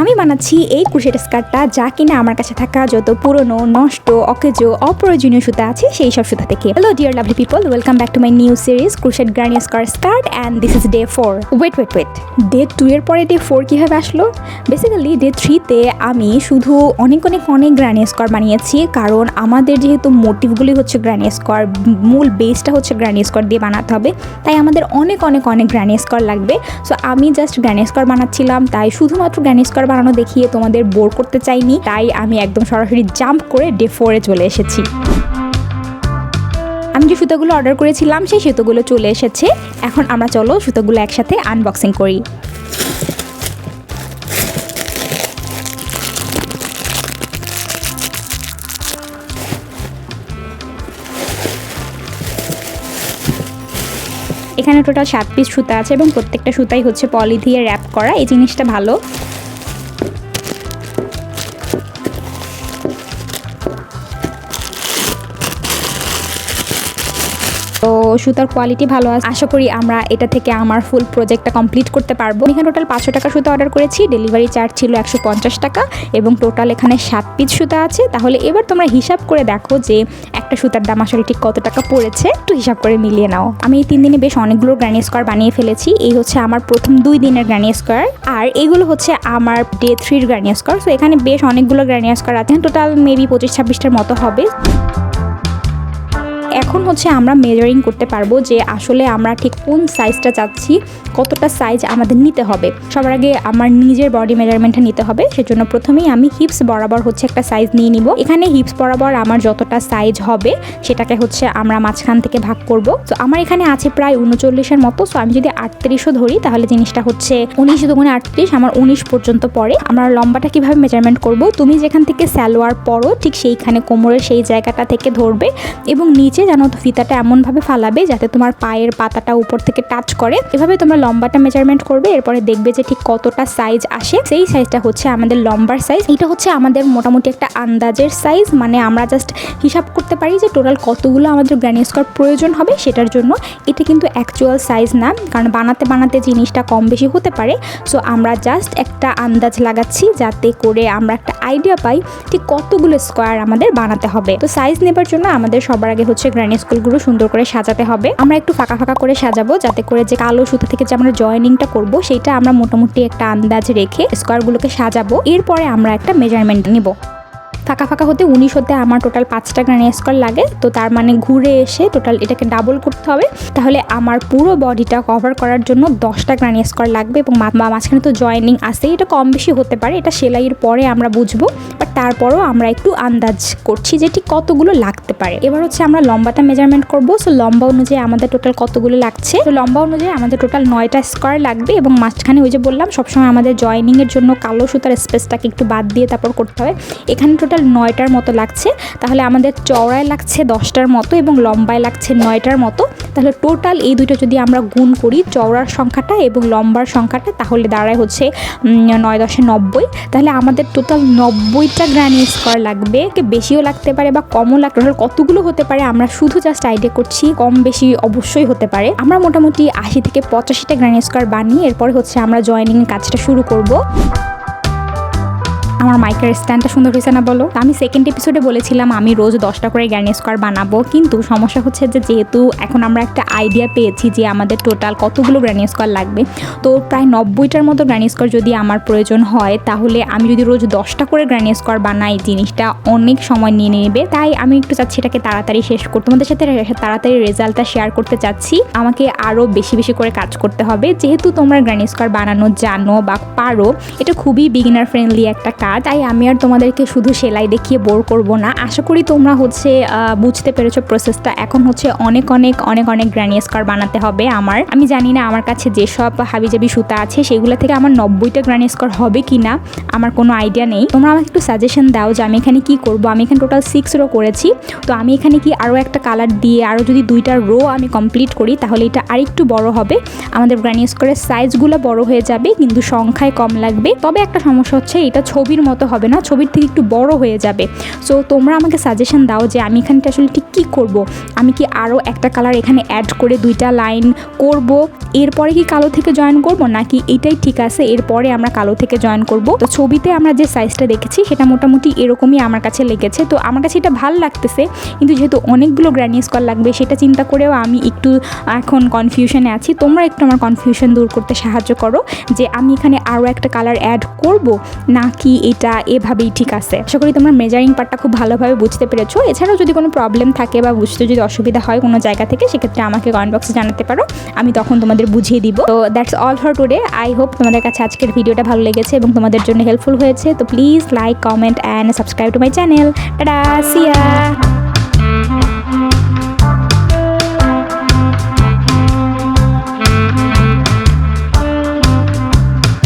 আমি বানাচ্ছি এই ক্রুশেট স্কার্টটা, যা কিনা আমার কাছে থাকা যত পুরনো, নষ্ট, অকেজো, অপ্রয়োজনীয় সুতা আছে, সেই সব সুতা থেকে। Hello dear lovely people welcome back to my new series crochet granny square skirt and this is day four wait wait wait day two এর পরে ডে ফোর কীভাবে আসলো? বেসিক্যালি ডে থ্রিতে আমি শুধু অনেক অনেক অনেক গ্রানি স্কোয়ার বানিয়েছি, কারণ আমাদের যেহেতু মোটিভগুলি হচ্ছে গ্রানি স্কোয়ার মূল বেসটা হচ্ছে গ্রানি স্কোয়ার দিয়ে বানাতে হবে, তাই আমাদের অনেক অনেক অনেক গ্রানি স্কোয়ার লাগবে। সো আমি জাস্ট গ্রানি স্কোয়ার বানাচ্ছিলাম, তাই শুধুমাত্র গ্রানি স্কোয়ার বানানো দেখিয়ে তোমাদের বোর করতে চাইনি, তাই আমি একদম সরাসরি জাম্প করে ডে ফোরে চলে এসেছি। আমি যে সুতোগুলো অর্ডার করেছিলাম, সেই সুতোগুলো চলে এসেছে। এখন আমরা চলো সুতোগুলো একসাথে আনবক্সিং করি। এখানে টোটাল সাত পিস সুতা আছে এবং প্রত্যেকটা সুতাই হচ্ছে পলি দিয়ে র্যাপ করা। এই জিনিসটা ভালো। তো সুতার কোয়ালিটি ভালো আছে। আশা করি আমরা এটা থেকে আমার ফুল প্রজেক্টটা কমপ্লিট করতে পারব। এখানে টোটাল পাঁচশো টাকা সুতা অর্ডার করেছি। ডেলিভারি চার্জ ছিল একশো পঞ্চাশ টাকা এবং টোটাল এখানে সাত পিস সুতা আছে। তাহলে এবার তোমরা হিসাব করে দেখো যে একটা সুতার দাম আসলে ঠিক কত টাকা পড়েছে। একটু হিসাব করে মিলিয়ে নাও। আমি এই তিন দিনে বেশ অনেকগুলো গ্রানি স্কোয়ার বানিয়ে ফেলেছি। এই হচ্ছে আমার প্রথম দুই দিনের গ্রানি স্কোয়ার আর এগুলো হচ্ছে আমার ডে থ্রির গ্রানি স্কোয়ার সো এখানে বেশ অনেকগুলো গ্রানি স্কোয়ার আছে। টোটাল মেবি পঁচিশ ছাব্বিশটার মতো হবে। এখন হচ্ছে আমরা মেজারিং করতে পারব যে আসলে আমরা ঠিক কোন সাইজটা চাচ্ছি, কতটা সাইজ আমাদের নিতে হবে। সবার আগে আমার নিজের বডি মেজারমেন্টটা নিতে হবে, সেজন্য প্রথমেই আমি হিপস বরাবর হচ্ছে একটা সাইজ নিয়ে নিব। এখানে হিপস বরাবর আমার যতটা সাইজ হবে, সেটাকে হচ্ছে আমরা মাঝখান থেকে ভাগ করব। তো আমার এখানে আছে প্রায় উনচল্লিশের মতো সো আমি যদি আটত্রিশও ধরি, তাহলে জিনিসটা হচ্ছে উনিশ দুগুণে আটত্রিশ, আমার উনিশ পর্যন্ত পরে আমরা লম্বাটা কীভাবে মেজারমেন্ট করব? তুমি যেখান থেকে স্যালোয়ার পরো ঠিক সেইখানে কোমরের সেই জায়গাটা থেকে ধরবে, এবং নিচে তো ফিতাটা এমনভাবে ফালাবে যাতে তোমার পায়ের পাতাটা উপর থেকে টাচ করে। এভাবে তোমরা লম্বাটা মেজারমেন্ট করবে, এরপরে দেখবে যে ঠিক কতটা সাইজ আসে। সেই সাইজটা হচ্ছে আমাদের লম্বার সাইজ এটা হচ্ছে আমাদের মোটামুটি একটা আন্দাজের সাইজ মানে আমরা জাস্ট হিসাব করতে পারি যে টোটাল কতগুলো আমাদের গ্র্যানি স্কোয়ার প্রয়োজন হবে সেটার জন্য। এটা কিন্তু অ্যাকচুয়াল সাইজ না, কারণ বানাতে বানাতে জিনিসটা কম বেশি হতে পারে। সো আমরা জাস্ট একটা আন্দাজ লাগাচ্ছি যাতে করে আমরা একটা আইডিয়া পাই ঠিক কতগুলো স্কোয়ার আমাদের বানাতে হবে। তো সাইজ নেবার জন্য আমাদের সবার আগে হচ্ছে গ্র্যানি স্কুলগুলো সুন্দর করে সাজাতে হবে। আমরা একটু ফাঁকা ফাঁকা করে সাজাবো যাতে করে যে কালো সুতা থেকে যে আমরা জয়েনিংটা করব, সেটা আমরা মোটামুটি একটা আন্দাজ রেখে স্কোয়ারগুলোকে সাজাবো। এরপরে আমরা একটা মেজারমেন্ট নিব। ফাঁকা ফাঁকা হতে উনিশ হতে আমার টোটাল পাঁচটা গ্রানি স্কোয়ার লাগে। তো তার মানে ঘুরে এসে টোটাল এটাকে ডাবল করতে হবে। তাহলে আমার পুরো বডিটা কভার করার জন্য দশটা গ্রানি স্কোয়ার লাগবে এবং মাঝখানে তো জয়েনিং আছে এটা কম বেশি হতে পারে, এটা সেলাইয়ের পরে আমরা বুঝব। বাট তারপরও আমরা একটু আন্দাজ করছি যে ঠিক কতগুলো লাগতে পারে। এবার হচ্ছে আমরা লম্বাটা মেজারমেন্ট করব। সো লম্বা অনুযায়ী আমাদের টোটাল কতগুলো লাগছে? তো লম্বা অনুযায়ী আমাদের টোটাল নয়টা স্কোয়ার লাগবে এবং মাঝখানে ওই যে বললাম, সবসময় আমাদের জয়েনিংয়ের জন্য কালো সুতার স্পেসটাকে একটু বাদ দিয়ে তারপর করতে হবে। এখানে টোটাল নয়টার মতো লাগছে। তাহলে আমাদের চওড়ায় লাগছে দশটার মতো এবং লম্বায় লাগছে নয়টার মতো। তাহলে টোটাল এই দুটো যদি আমরা গুণ করি চওড়ার সংখ্যাটা এবং লম্বার সংখ্যাটা, তাহলে দাঁড়ায় হচ্ছে নয় দশে নব্বই। তাহলে আমাদের টোটাল নব্বইটা গ্রানি স্কোয়ার লাগবে। বেশিও লাগতে পারে বা কমও লাগতে টোটাল কতগুলো হতে পারে আমরা শুধু জাস্ট আইডিয়া করছি, কম বেশি অবশ্যই হতে পারে। আমরা মোটামুটি আশি থেকে পঁচাশিটা গ্রানি স্কোয়ার বানিয়ে এরপরে হচ্ছে আমরা জয়েনিং কাজটা শুরু করব। আমার মাইকের স্ট্যান্ডটা সুন্দর হয়েছে না বলো? আমি সেকেন্ড এপিসোডে বলেছিলাম আমি রোজ দশটা করে গ্যানি স্কোয়ার বানাবো, কিন্তু সমস্যা হচ্ছে যে যেহেতু এখন আমরা একটা আইডিয়া পেয়েছি যে আমাদের টোটাল কতগুলো গ্র্যানি স্কোয়ার লাগবে, তো প্রায় নব্বইটার মতো গ্র্যানি স্কোয়ার যদি আমার প্রয়োজন হয়, তাহলে আমি যদি রোজ দশটা করে গ্র্যানি স্কোয়ার বানাই, জিনিসটা অনেক সময় নিয়ে নেবে। তাই আমি একটু চাচ্ছি এটাকে তাড়াতাড়ি শেষ করতে তোমাদের সাথে তাড়াতাড়ি রেজাল্টটা শেয়ার করতে চাচ্ছি। আমাকে আরও বেশি বেশি করে কাজ করতে হবে। যেহেতু তোমরা গ্র্যানি স্কোয়ার বানানো জানো বা পারো, এটা খুবই বিগিনার ফ্রেন্ডলি একটা কাজ। তাই আমি আর তোমাদেরকে শুধু সেলাই দেখিয়ে বোর করব না। আশা করি তোমরা হচ্ছে বুঝতে পেরেছ প্রসেসটা এখন হচ্ছে অনেক অনেক অনেক অনেক গ্র্যানি স্কোয়ার বানাতে হবে আমার। আমি জানি না আমার কাছে যেসব হাবিজাবি সুতা আছে, সেগুলো থেকে আমার নব্বইটা গ্র্যানি হবে কি না আমার কোনো আইডিয়া নেই। তোমরা আমাকে একটু সাজেশন দাও যে আমি এখানে কি করব। আমি এখানে টোটাল সিক্স রো করেছি। তো আমি এখানে কি আরও একটা কালার দিয়ে, আরও যদি দুইটা রো আমি কমপ্লিট করি, তাহলে এটা আরেকটু বড় হবে। আমাদের গ্র্যানি স্কোয়ারের সাইজগুলো বড় হয়ে যাবে, কিন্তু সংখ্যায় কম লাগবে। তবে একটা সমস্যা হচ্ছে, এটা ছবির ছবির মতো হবে না, ছবির থেকে একটু বড় হয়ে যাবে। সো তোমরা আমাকে সাজেশন দাও যে আমি এখানটা আসলে ঠিক কী করব? আমি কি আরও একটা কালার এখানে অ্যাড করে দুইটা লাইন করব? এরপরে কি কালো থেকে জয়েন করব, নাকি এটাই ঠিক আছে, এরপরে আমরা কালো থেকে জয়েন করব? তো ছবিতে আমরা যে সাইজটা দেখেছি, সেটা মোটামুটি এরকমই আমার কাছে লেগেছে। তো আমার কাছে এটা ভালো লাগতেছে, কিন্তু যেহেতু অনেকগুলো গ্র্যানি স্কোয়ার লাগবে, সেটা চিন্তা করেও আমি একটু এখন কনফিউশনে আছি। তোমরা একটু আমার কনফিউশন দূর করতে সাহায্য করো, যে আমি এখানে আরও একটা কালার অ্যাড করব, নাকি এটা এভাবেই ঠিক আছে। আশা করি তোমরা মেজারিং পার্টটা খুব ভালোভাবে বুঝতে পেরেছ। এছাড়াও যদি কোনো প্রবলেম থাকে বা বুঝতে যদি অসুবিধা হয় কোনো জায়গা থেকে, সেক্ষেত্রে আমাকে কমেন্ট বক্সে জানাতে পারো। আমি তখন তোমাদের বুঝিয়ে দিব। তো that's all for today I hope তোমাদের কাছে আজকের ভিডিওটা ভালো লেগেছে এবং তোমাদের জন্য হেল্পফুল হয়েছে। তো please like comment and subscribe to my channel tata see ya